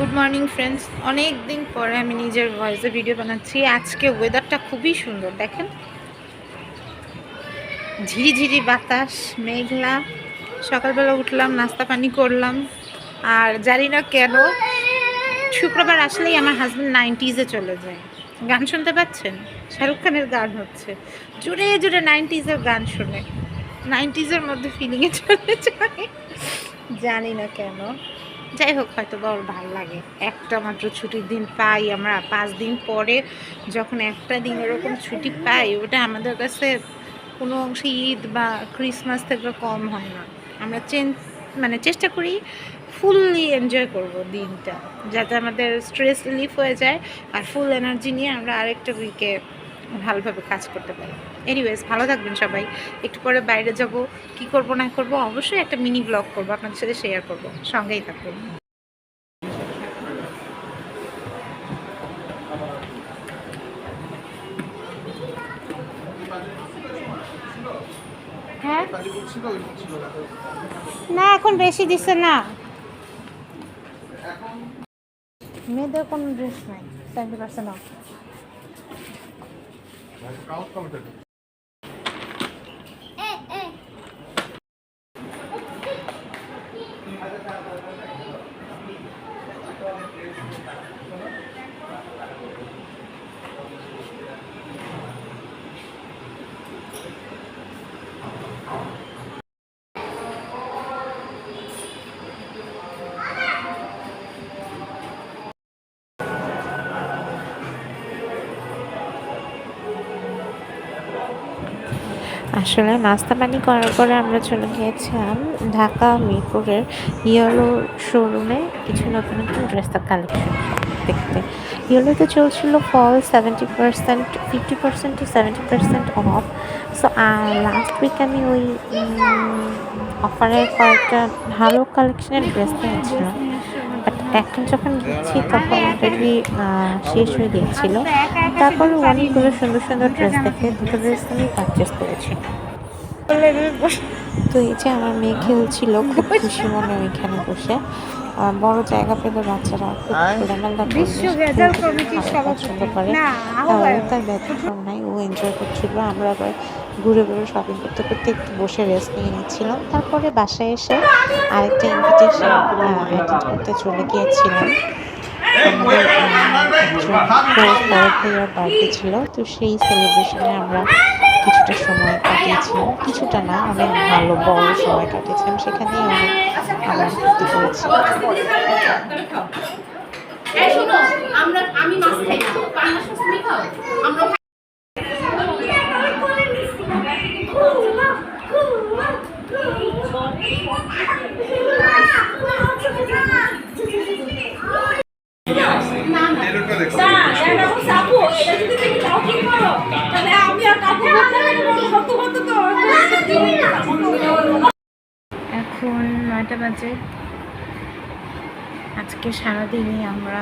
Good morning friends অনেক দিন পরে আমি নিজের ভয়েসে ভিডিও বানাচ্ছি। আজকে ওয়েদারটা খুবই সুন্দর, দেখেন। ঝিরিঝিরি বাতাস, মেঘলা। সকালবেলা উঠলাম, নাস্তা পানি করলাম। আর জানি না কেন, শুক্রবার আসলেই আমার হাজব্যান্ড নাইনটিজে চলে যায়। গান শুনতে পাচ্ছেন? শাহরুখ খানের গান হচ্ছে। জুড়ে জুড়ে নাইনটিজের গান শুনে। নাইনটিজের মধ্যে ফিলিংয়ে চলে যায়। জানি না কেন। যাই হোক হয়তো বা ওর ভালো লাগে। একটা মাত্র ছুটির দিন পাই আমরা। পাঁচ দিন পরে যখন একটা দিন এরকম ছুটি পাই, ওটা আমাদের কাছে কোনো অংশে ঈদ বা ক্রিসমাস থেকে কম হয় না। আমরা চেন মানে চেষ্টা করি ফুললি এনজয় করব দিনটা, যাতে আমাদের স্ট্রেস রিলিফ হয়ে যায় আর ফুল এনার্জি নিয়ে আমরা আরেকটা উইকে ভালোভাবে কাজ করতে পারি। এনিওয়েজ ভালো থাকবেন সবাই। একটু পরে বাইরে যাব। কি করব না করব অবশ্যই একটা মিনি ব্লগ করব, আপনাদের সাথে শেয়ার করব। সঙ্গেই থাকবেন হ্যাঁ? না, এখন বেশি দিচ্ছে না। মেয়েদের কোনো ড্রেস নাই সেভেন্টি পার্সেন্ট অফ 还是高 câu. আসলে নাস্তা পানি করার পরে আমরা চলে গিয়েছিলাম ঢাকা মিরপুরের ইয়েলো শোরুমে কিছু নতুন নতুন ড্রেসের কালেকশন দেখতে। ইয়েলোতে চলছিল ফল seventy percent fifty percent to seventy percent off so R last week আমি ওই অফারের কয়েকটা ভালো কালেকশনের ড্রেস নিয়েছিলাম বাট এখন যখন গেছি তখন অলরেডি শেষ হয়ে গিয়েছিল। তারপরে অনেকগুলো সুন্দর সুন্দর ড্রেস দেখে দুটো ড্রেস আমি পারচেস করেছি। তো এই যে আমার মেয়ে খেলছিল খুব খুশি মনে ওইখানে বসে। বড় জায়গা পেলে বাচ্চারা খুব খোলামেলা পছন্দ করে। তার ব্যতিক্রম নাই ও এনজয় করছিল। আমরা আবার ঘুরে ঘুরে শপিং করতে করতে একটু বসে রেস্ট নিয়ে নিচ্ছিলাম। তারপরে বাসায় এসে আরেকটা ইনভিটেশন অ্যাটেন্ড করতে চলে গিয়েছিলাম। বার্থডে ছিল, তো সেই সেলিব্রেশনে আমরা কিছুটা সময় কাটিয়েছিলাম। কিছুটা না, অনেক ভালো, বড় সময় কাটিয়েছিলাম। সেখানে অনেক আমরা ফুর্তি করেছি। আমরা, আমি মাছ খাই না আমরা এখন নয়টা বাজে। আজকে সারাদিনই আমরা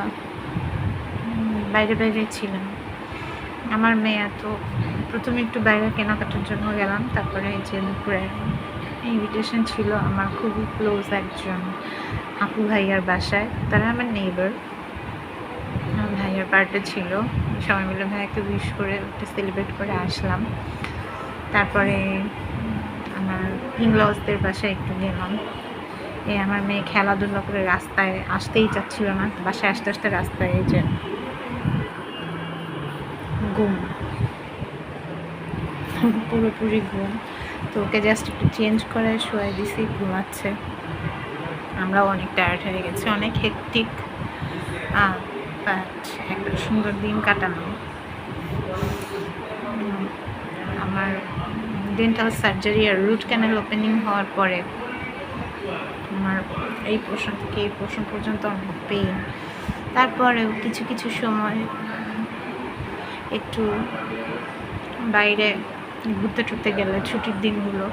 বাইরে বাইরে ছিলাম। আমার মেয়ে এত প্রথমে একটু বাইরে কেনাকাটার জন্য গেলাম, তারপরে যে দুপুরে ইনভিটেশন ছিল আমার খুবই ক্লোজ একজন আপু ভাইয়ার বাসায়। তারা আমার নেইবার আমার ভাইয়ার বার্থডে ছিল। সবাই মিলে ভাইয়াকে উইশ করে একটা সেলিব্রেট করে আসলাম। তারপরে আমার ইংলজদের বাসায় একটু গেলাম। এ আমার মেয়ে খেলাধুলা করে রাস্তায় আসতেই চাচ্ছিল না। বাসায় আসতে আসতে রাস্তায় এই যে ঘুম। পুরোপুরি ঘুম। তো ওকে জাস্ট একটু চেঞ্জ করে শুয়ে দিছি, ঘুমাচ্ছে। আমরাও অনেক টায়ার্ড হয়ে গেছি, অনেক হেকটিক একটা সুন্দর দিন কাটানো আমার ডেন্টাল সার্জারি আর রুট ক্যানেল ওপেনিং হওয়ার পরে আমার এই পোর্শন থেকে এই পোর্শন পর্যন্ত অনেক পেইন তারপরেও কিছু কিছু সময় একটু বাইরে ঘুরতে টুরতে গেলে ছুটির দিনগুলো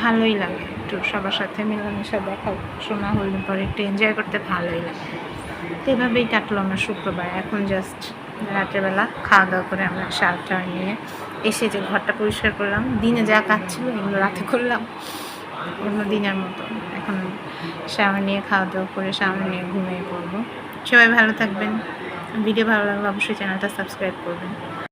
ভালোই লাগে। একটু সবার সাথে মেলামেশা দেখা, শোনা হলে পরে একটু এনজয় করতে ভালোই লাগে। এভাবেই কাটলো আমার শুক্রবার। এখন জাস্ট রাত্রেবেলা খাওয়া দাওয়া করে আমরা শার্টটা নিয়ে এসে যে ঘরটা পরিষ্কার করলাম, দিনে যা কাজ ছিল এগুলো রাতে করলাম। অন্য দিনের মতো। এখন শাওয়ার নিয়ে খাওয়া দাওয়া করে শাওয়ার নিয়ে ঘুমিয়ে পড়ব। সবাই ভালো থাকবেন। ভিডিও ভালো লাগলে অবশ্যই চ্যানেলটা সাবস্ক্রাইব করবেন।